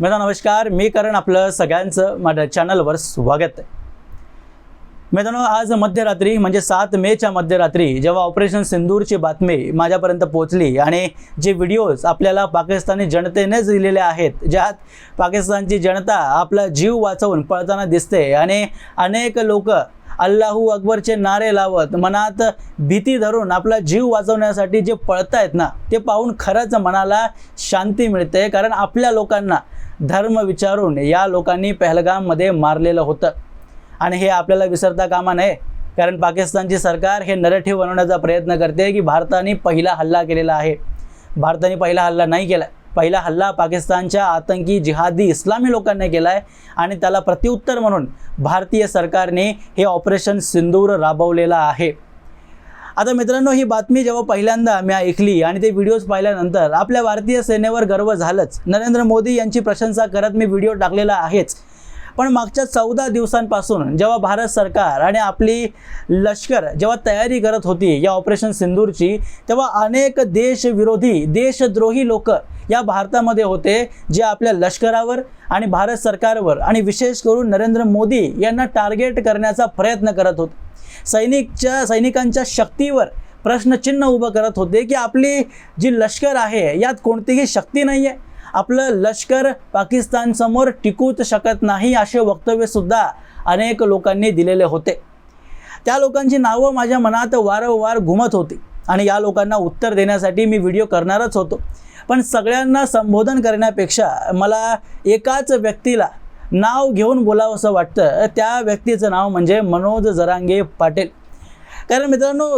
माझा नमस्कार. मी करण आपलं सगळ्यांचं माझ्या चॅनलवर स्वागत आहे. मित्रांनो आज मध्यरात्री म्हणजे सात मेच्या मध्यरात्री जेव्हा ऑपरेशन सिंदूरची बातमी माझ्यापर्यंत पोहोचली आणि जे व्हिडिओज आपल्याला पाकिस्तानी जनतेनेच दिलेले आहेत ज्यात पाकिस्तानची जनता आपला जीव वाचवून पळताना दिसते आणि अनेक लोक अल्लाहू अकबरचे नारे लावत मनात भीती धरून आपला जीव वाचवण्यासाठी जे पळतायत ना ते पाहून खरंच मनाला शांती मिळते. कारण आपल्या लोकांना धर्म विचारून या लोकांनी पहलगाममध्ये मारलेलं होतं. आणि हे आपल्याला विसरता कामा नये कारण पाकिस्तानची सरकार हे नरेटिव्ह बनवण्याचा प्रयत्न करते की भारताने पहिला हल्ला केलेला आहे. भारताने पहिला हल्ला नाही केला पहिला हल्ला पाकिस्तानच्या आतंकी जिहादी इस्लामी लोकांनी केला आहे आणि त्याला प्रत्युत्तर म्हणून भारतीय सरकारने हे ऑपरेशन सिंदूर राबवलेलं आहे. आता मित्रांनो ही बातमी जेव्हा पहिल्यांदा मी ऐकली आणि ते व्हिडिओज पाहिल्यानंतर आपल्या भारतीय सेनेवर गर्व झालंच. नरेंद्र मोदी यांची प्रशंसा करत मी व्हिडिओ टाकलेला आहेच. पण मागच्या चौदा दिवसांपासून जेव्हा भारत सरकार आणि आपली लष्कर जेव्हा तयारी करत होती या ऑपरेशन सिंदूरची तेव्हा अनेक देशविरोधी देशद्रोही लोक या भारतामध्ये होते जे आपल्या लष्करावर आणि भारत सरकारवर आणि विशेष करून नरेंद्र मोदी यांना टार्गेट करण्याचा प्रयत्न करत होते. सैनिकच्या सैनिकांच्या शक्तीवर प्रश्नचिन्ह उभं करत होते की आपली जी लष्कर आहे यात कोणतीही शक्ती नाही आहे आपलं लष्कर पाकिस्तानसमोर टिकूच शकत नाही असे वक्तव्यसुद्धा अनेक लोकांनी दिलेले होते. त्या लोकांची नावं माझ्या मनात वारंवार घुमत होती आणि या लोकांना उत्तर देण्यासाठी मी व्हिडिओ करणारच होतो. पण सगळ्यांना संबोधन करण्यापेक्षा मला एकाच व्यक्तीला नाव घेऊन बोलावं असं वाटतं. त्या व्यक्तीचं नाव म्हणजे मनोज जरांगे पाटील. कारण मित्रांनो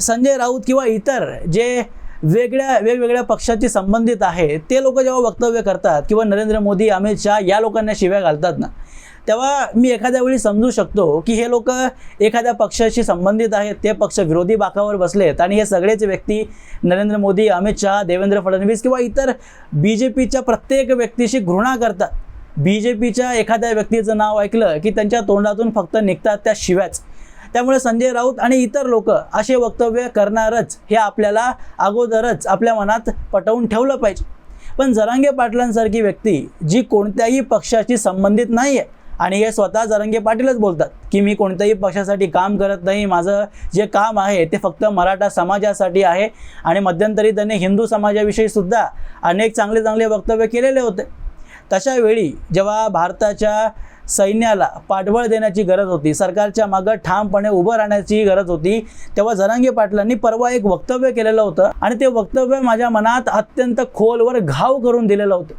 संजय राऊत किंवा इतर जे वेगळ्या वेगवेगळ्या पक्षाशी संबंधित आहे ते लोक जेव्हा वक्तव्य करतात किंवा नरेंद्र मोदी अमित शहा या लोकांना शिव्या घालतात ना तेव्हा मी एखाद्या वेळी समजू शकतो की हे लोक एखाद्या पक्षाशी संबंधित आहेत ते पक्ष विरोधी बाकावर बसलेत आणि हे सगळेच व्यक्ती नरेंद्र मोदी अमित शहा देवेंद्र फडणवीस किंवा इतर बी जे पीच्या प्रत्येक व्यक्तीशी घृणा करतात. बी जे पीच्या एखाद्या व्यक्तीचं नाव ऐकलं की त्यांच्या तोंडातून फक्त निघतात त्या शिव्याच. त्यामुळे संजय राऊत आणि इतर लोक असे वक्तव्य करणारच हे आपल्याला अगोदरच आपल्या मनात पटवून ठेवलं पाहिजे. पण जरांगे पाटलांसारखी व्यक्ती जी कोणत्याही पक्षाशी संबंधित नाही आहे आणि हे स्वतः जरंगे पाटीलच बोलतात की मी कोणत्याही पक्षासाठी काम करत नाही माझं जे काम आहे ते फक्त मराठा समाजासाठी आहे आणि मध्यंतरी त्यांनी हिंदू समाजाविषयी सुद्धा अनेक चांगले चांगले वक्तव्य केलेले होते. तशा वेळी जेव्हा भारताच्या सैन्याला पाठबळ देण्याची गरज होती सरकारच्या मागं ठामपणे उभं राहण्याची गरज होती तेव्हा जरांगे पाटलांनी परवा एक वक्तव्य केलेलं होतं आणि ते वक्तव्य माझ्या मनात अत्यंत खोलवर घाव करून दिलेलं होतं.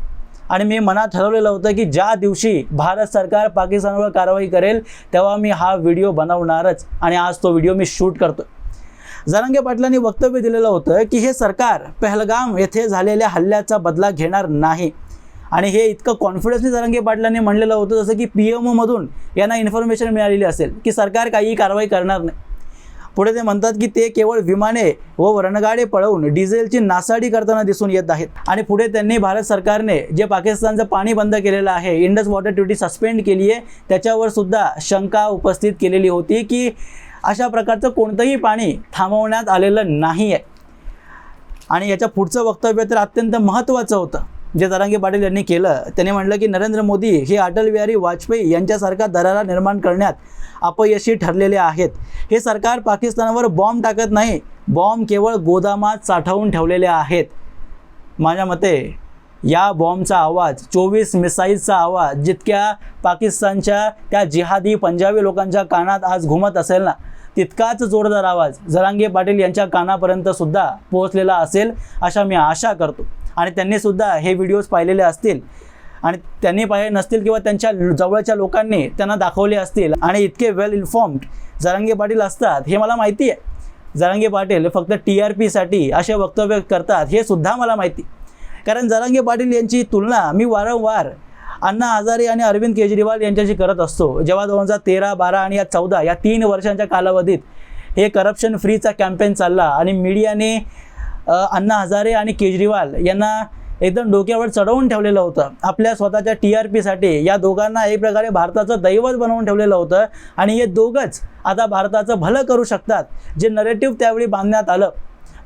आणि मी मनात ठरवलेलं होतं की ज्या दिवशी भारत सरकार पाकिस्तानवर कारवाई करेल तेव्हा मी हा व्हिडिओ बनवणारच आणि आज तो व्हिडिओ मी शूट करतो जरांगे पाटलांनी वक्तव्य दिलेलं होतं की हे सरकार पहलगाम येथे झालेल्या हल्ल्याचा बदला घेणार नाही. आणि हे इतकं कॉन्फिडन्सनी जरांगे पाटलांनी म्हणलेलं होतं जसं की पी एम ओमधून यांना इन्फॉर्मेशन मिळालेली असेल की सरकार काहीही कारवाई करणार नाही. पुढे ते म्हणतात की ते केवळ विमाने व रणगाडे पळवून डिझेलची नासाडी करताना दिसून येत आहेत. आणि पुढे त्यांनी भारत सरकारने जे पाकिस्तानचं पाणी बंद केलेलं आहे इंडस वॉटर ट्युटी सस्पेंड केली आहे त्याच्यावर सुद्धा शंका उपस्थित केलेली होती की अशा प्रकारचं कोणतंही पाणी थांबवण्यात आलेलं नाही आहे आणि याच्या पुढचं वक्तव्य तर अत्यंत महत्त्वाचं होतं. जे जरांगे पाटील यांनी केलं त्यांनी म्हटलं की नरेंद्र मोदी हे अटल बिहारी वाजपेयी यांच्यासारखा दरारा निर्माण करण्यात अपयशी ठरलेले आहेत. हे सरकार पाकिस्तानावर बॉम्ब टाकत नाही बॉम्ब केवळ गोदामात साठवून ठेवलेले आहेत. माझ्या मते या बॉम्बचा आवाज चोवीस मिसाईलचा आवाज जितक्या पाकिस्तानच्या त्या जिहादी पंजाबी लोकांच्या कानात आज घुमत असेल ना तितकाच जोरदार आवाज जरांगे पाटील यांच्या कानापर्यंत सुद्धा पोहोचलेला असेल अशा मी आशा करतो. आणि त्यांनी सुद्धा हे व्हिडिओज पाहिलेले असतील. आणि त्यांनी पाहिले नसतील किंवा त्यांच्या जवळच्या लोकांनी त्यांना दाखवले असतील. आणि इतके वेल इन्फॉर्म्ड जरांगे पाटील असतात हे मला माहिती आहे. जरांगे पाटील फक्त टी आर पीसाठी असे वक्तव्य करतात हे सुद्धा मला माहिती. कारण जरांगे पाटील यांची तुलना मी वारंवार अण्णा हजारे आणि अरविंद केजरीवाल यांच्याशी करत असतो. जेव्हा दोन हजार तेरा बारा आणि या चौदा या तीन वर्षांच्या कालावधीत हे करप्शन फ्रीचा कॅम्पेन चालला आणि मीडियाने अण्णा हजारे आणि केजरीवाल यांना एकदम डोक्यावर चढवून ठेवलेलं होतं. आपल्या स्वतःच्या टी आर पीसाठी या दोघांना एक प्रकारे भारताचं दैवत बनवून ठेवलेलं होतं आणि हे दोघंच आता भारताचं भलं करू शकतात जे नरेटिव्ह त्यावेळी बांधण्यात आलं.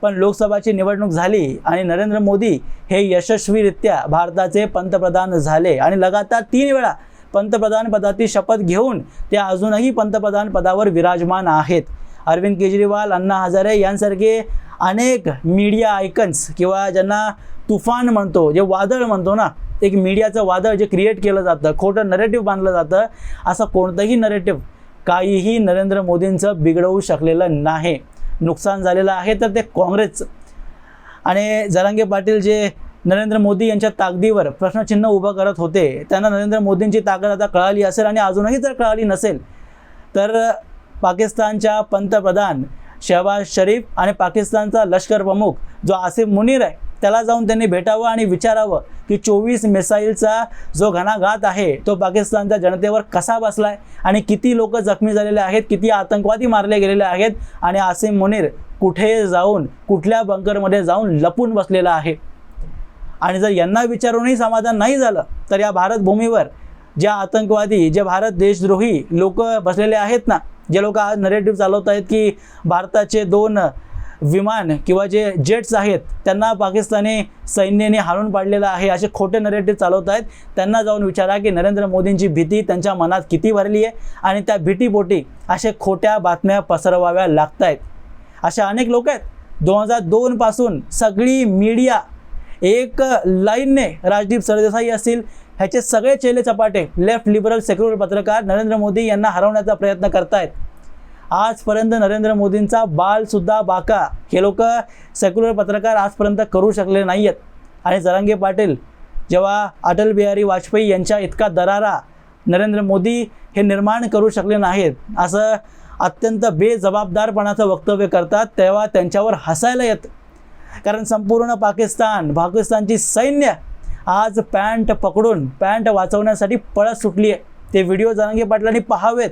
पण लोकसभाची निवडणूक झाली आणि नरेंद्र मोदी हे यशस्वीरित्या भारताचे पंतप्रधान झाले आणि लगातार तीन वेळा पंतप्रधान पदाची शपथ घेऊन ते अजूनही पंतप्रधान पदावर विराजमान आहेत. अरविंद केजरीवाल अण्णा हजारे यांसारखे अनेक मीडिया आयकन्स किंवा ज्यांना तुफान म्हणतो जे वादळ म्हणतो ना एक मीडियाचं वादळ जे क्रिएट केलं जातं खोटं नरेटिव्ह बांधलं जातं असं कोणतंही नरेटिव्ह काहीही नरेंद्र मोदींचं बिघडवू शकलेलं नाही. नुकसान झालेलं आहे तर ते काँग्रेसचं आणि जरांगे पाटील जे नरेंद्र मोदी यांच्या ताकदीवर प्रश्नचिन्ह उभं करत होते त्यांना नरेंद्र मोदींची ताकद आता कळाली असेल आणि अजूनही जर कळाली नसेल तर पाकिस्तानच्या पंतप्रधान शहबाज शरीफ आणि पाकिस्तानचा लष्कर प्रमुख जो आसिफ मुनीर आहे त्याला जाऊन त्यांनी भेटावं आणि विचारावं की चोवीस मिसाईलचा जो घणाघात आहे तो पाकिस्तानच्या जनतेवर कसा बसला आहे आणि किती लोक जखमी झालेले आहेत किती आतंकवादी मारले गेलेले आहेत आणि आसिम मुनीर कुठे जाऊन कुठल्या बंकरमध्ये जाऊन लपून बसलेला आहे. आणि जर यांना विचारूनही समाधान नाही झालं तर या भारतभूमीवर ज्या आतंकवादी जे भारत देशद्रोही लोक बसलेले आहेत ना जे लोक आज नरेटिव्ह चालवत आहेत की भारताचे दोन विमान किंवा जे जेट्स आहेत त्यांना पाकिस्तानी सैन्याने हाणून पाडलेलं आहे. असे खोटे नरेटिव्ह चालवत आहेत त्यांना जाऊन विचारा की नरेंद्र मोदींची भीती त्यांच्या मनात किती भरली आहे आणि त्या भीतीपोटी असे खोट्या बातम्या पसरवाव्या लागत आहेत अशा अनेक लोक आहेत. दोन हजार दोनपासून सगळी मीडिया एक लाईनने राजदीप सरदेसाई असतील ह्याचे सगळे चेले चपाटे लेफ्ट लिबरल सेक्युलर पत्रकार नरेंद्र मोदी यांना हरवण्याचा प्रयत्न करतायत. आजपर्यंत नरेंद्र मोदींचा बालसुद्धा बाका. हे लोक सेक्युलर पत्रकार आजपर्यंत करू शकले नाही आहेत आणि जरांगे पाटील जेव्हा अटल बिहारी वाजपेयी यांच्या इतका दरारा नरेंद्र मोदी हे निर्माण करू शकले नाहीत असं अत्यंत बेजबाबदारपणाचं वक्तव्य करतात तेव्हा त्यांच्यावर हसायला येतं. कारण संपूर्ण पाकिस्तान पाकिस्तानची सैन्य आज पॅन्ट पकडून पॅन्ट वाचवण्यासाठी पळत सुटली आहे ते व्हिडिओ जरांगे पाटलांनी पाहावेत.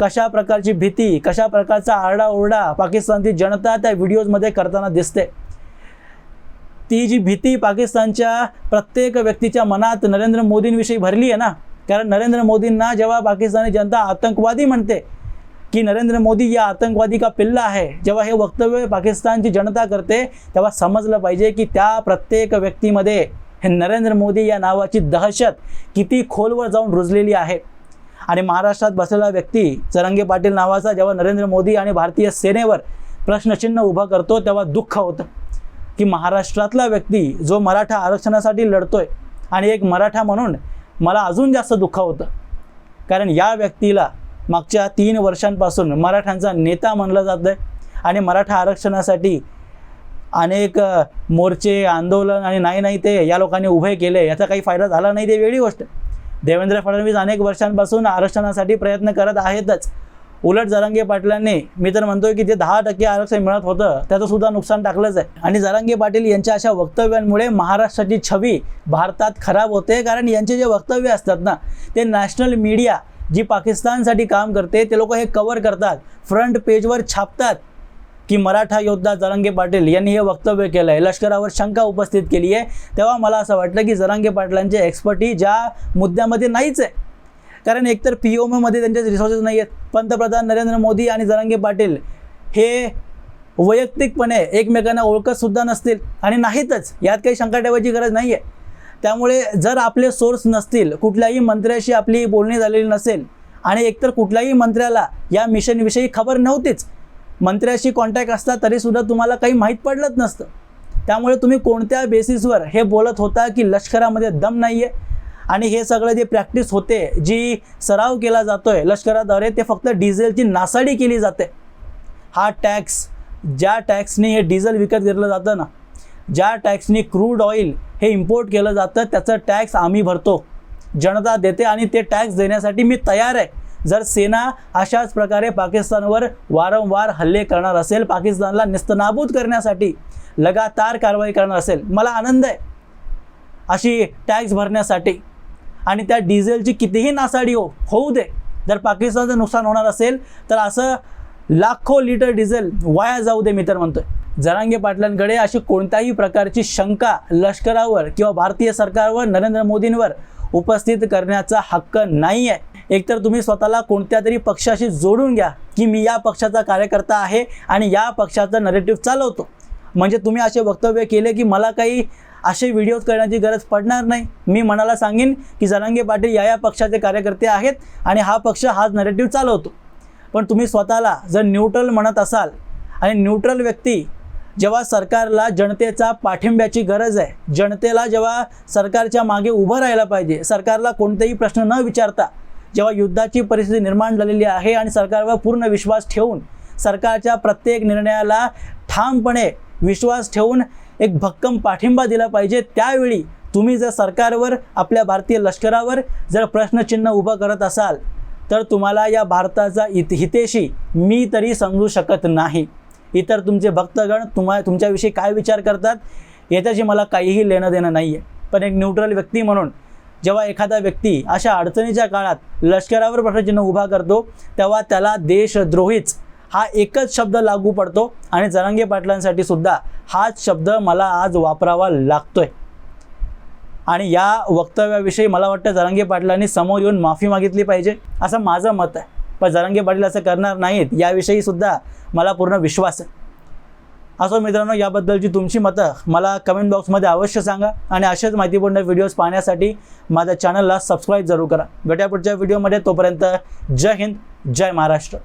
कशा प्रकारची भीती कशा प्रकारचा आरडाओरडा पाकिस्तानची जनता त्या व्हिडिओजमध्ये करताना दिसते? ती जी भीती पाकिस्तानच्या प्रत्येक व्यक्तीच्या मनात नरेंद्र मोदींविषयी भरली आहे ना कारण नरेंद्र मोदींना जेव्हा पाकिस्तानी जनता आतंकवादी म्हणते की नरेंद्र मोदी या आतंकवादी का पिल्ला आहे जेव्हा हे वक्तव्य पाकिस्तानची जनता करते तेव्हा समजलं पाहिजे की त्या प्रत्येक व्यक्तीमध्ये हे नरेंद्र मोदी या नावाची दहशत किती खोलवर जाऊन रुजलेली आहे. आणि महाराष्ट्रात बसलेला व्यक्ती चरंगे पाटील नावाचा जेव्हा नरेंद्र मोदी आणि भारतीय सेनेवर प्रश्नचिन्ह उभं करतो तेव्हा दुःख होतं की महाराष्ट्रातला व्यक्ती जो मराठा आरक्षणासाठी लढतोय आणि एक मराठा म्हणून मला अजून जास्त दुःख होतं. कारण या व्यक्तीला मागच्या तीन वर्षांपासून मराठ्यांचा नेता म्हणलं जातं आहे आणि मराठा आरक्षणासाठी अनेक मोर्चे आंदोलन आणि नाही नाही ते या लोकांनी उभे केले याचा काही फायदा झाला नाही ते वेगळी गोष्ट. देवेंद्र फडणवीस अनेक वर्षांपासून आरक्षणासाठी प्रयत्न करत आहेतच. उलट जरांगे पाटलांनी मी तर म्हणतोय की जे दहा टक्के आरक्षण मिळत होतं त्याचं सुद्धा नुकसान टाकलंच आहे. आणि जरांगे पाटील यांच्या अशा वक्तव्यांमुळे महाराष्ट्राची छवी भारतात खराब होते कारण यांचे जे वक्तव्य असतात ना ते नॅशनल मीडिया जी पाकिस्तानसाठी काम करते ते लोक हे कवर करतात फ्रंट पेजवर छापतात की मराठा योद्धा जरांगे पाटील यांनी हे वक्तव्य केलं आहे लष्करावर शंका उपस्थित केली आहे. तेव्हा मला असं वाटलं की जरांगे पाटलांचे एक्सपर्टी ज्या मुद्द्यामध्ये नाहीच आहे. कारण एकतर पी ओ मध्ये त्यांचे रिसोर्सेस नाही आहेत. पंतप्रधान नरेंद्र मोदी आणि जरांगे पाटील हे वैयक्तिकपणे एकमेकांना ओळखतसुद्धा नसतील आणि नाहीतच. यात काही शंका ठेवायची गरज नाही आहे त्यामुळे जर आपले सोर्स नसतील कुठल्याही मंत्र्याशी आपली बोलणी झालेली नसेल आणि एकतर कुठल्याही मंत्र्याला या मिशनविषयी खबर नव्हतीच मंत्र्याशी कॉन्टॅक्ट असता तरीसुद्धा तुम्हाला काही माहीत पडलंच नसतं. त्यामुळे तुम्ही कोणत्या बेसिसवर हे बोलत होता की लष्करामध्ये दम नाही आहे आणि हे सगळं जे प्रॅक्टिस होते जी सराव केला जातो आहे लष्कराद्वारे ते फक्त डिझेलची नासाडी केली जाते. हा टॅक्स ज्या टॅक्सने हे डिझेल विकत घेतलं जातं ना ज्या टॅक्सने क्रूड ऑइल हे इम्पोर्ट केलं जातं त्याचं टॅक्स आम्ही भरतो. जनता देते आणि ते टॅक्स देण्यासाठी मी तयार आहे. जर सेना अशाच प्रकारे पाकिस्तानवर वारंवार हल्ले करणार असेल पाकिस्तानला निस्तनाबूत करण्यासाठी लगातार कारवाई करणार असेल मला आनंद आहे. अशी टॅक्स भरण्यासाठी आणि त्या डिझेलची कितीही नासाडी हो होऊ दे जर पाकिस्तानचं नुकसान होणार असेल तर असं लाखो लिटर डिझेल वाया जाऊ दे मी तर म्हणतोय. जरांगे पाटलांकडे अशी कोणत्याही प्रकारची शंका लष्करावर किंवा भारतीय सरकारवर नरेंद्र मोदींवर उपस्थित करण्याचा हक्क नाही आहे एकतर तुम्ही स्वतःला कोणत्या तरी पक्षाशी जोडून घ्या की मी या पक्षाचा कार्यकर्ता आहे आणि या पक्षाचा नरेटिव्ह चालवतो. म्हणजे तुम्ही असे वक्तव्य केले की मला काही असे व्हिडिओज करण्याची गरज पडणार नाही. मी मनाला सांगेन की जरांगे पाटील या या पक्षाचे कार्यकर्ते आहेत आणि हा पक्ष हाच नरेटिव्ह चालवतो. पण तुम्ही स्वतःला जर न्यूट्रल म्हणत असाल आणि न्यूट्रल व्यक्ती जेव्हा सरकारला जनतेचा पाठिंब्याची गरज आहे जनतेला जेव्हा सरकारच्या मागे उभं राहायला पाहिजे सरकारला कोणतेही प्रश्न न विचारता जेव्हा युद्धाची परिस्थिती निर्माण झालेली आहे आणि सरकारवर पूर्ण विश्वास ठेवून सरकारच्या प्रत्येक निर्णयाला ठामपणे विश्वास ठेवून एक भक्कम पाठिंबा दिला पाहिजे त्यावेळी तुम्ही जर सरकारवर आपल्या भारतीय लष्करावर जर प्रश्नचिन्ह उभं करत असाल तर तुम्हाला या भारताचा इत हितेशी मी तरी समजू शकत नाही. इतर तुमचे भक्तगण तुम्हा तुमच्याविषयी काय विचार करतात याच्याशी मला काहीही लेणं देणं नाही आहे पण एक न्यूट्रल व्यक्ती म्हणून जेव्हा एखादा व्यक्ती अशा अडचणीच्या काळात लष्करावर प्रश्नचिन्ह उभा करतो तेव्हा त्याला देशद्रोहीच हा एकच शब्द लागू पडतो आणि जरांगे पाटलांसाठी सुद्धा हाच शब्द मला आज वापरावा लागतोय. आणि या वक्तव्याविषयी मला वाटतं जरांगे पाटलांनी समोर येऊन माफी मागितली पाहिजे असं माझं मत आहे. पण जरांगे पाटील असं करणार नाहीत याविषयी सुद्धा मला पूर्ण विश्वास आहे. असो मित्रांनो याबद्दलची तुमची मतं मला कमेंट बॉक्समध्ये अवश्य सांगा आणि असेच माहितीपूर्ण व्हिडिओज पाहण्यासाठी माझ्या चॅनलला सबस्क्राईब जरूर करा. भेटूया पुढच्या व्हिडिओमध्ये तोपर्यंत जय हिंद जय महाराष्ट्र.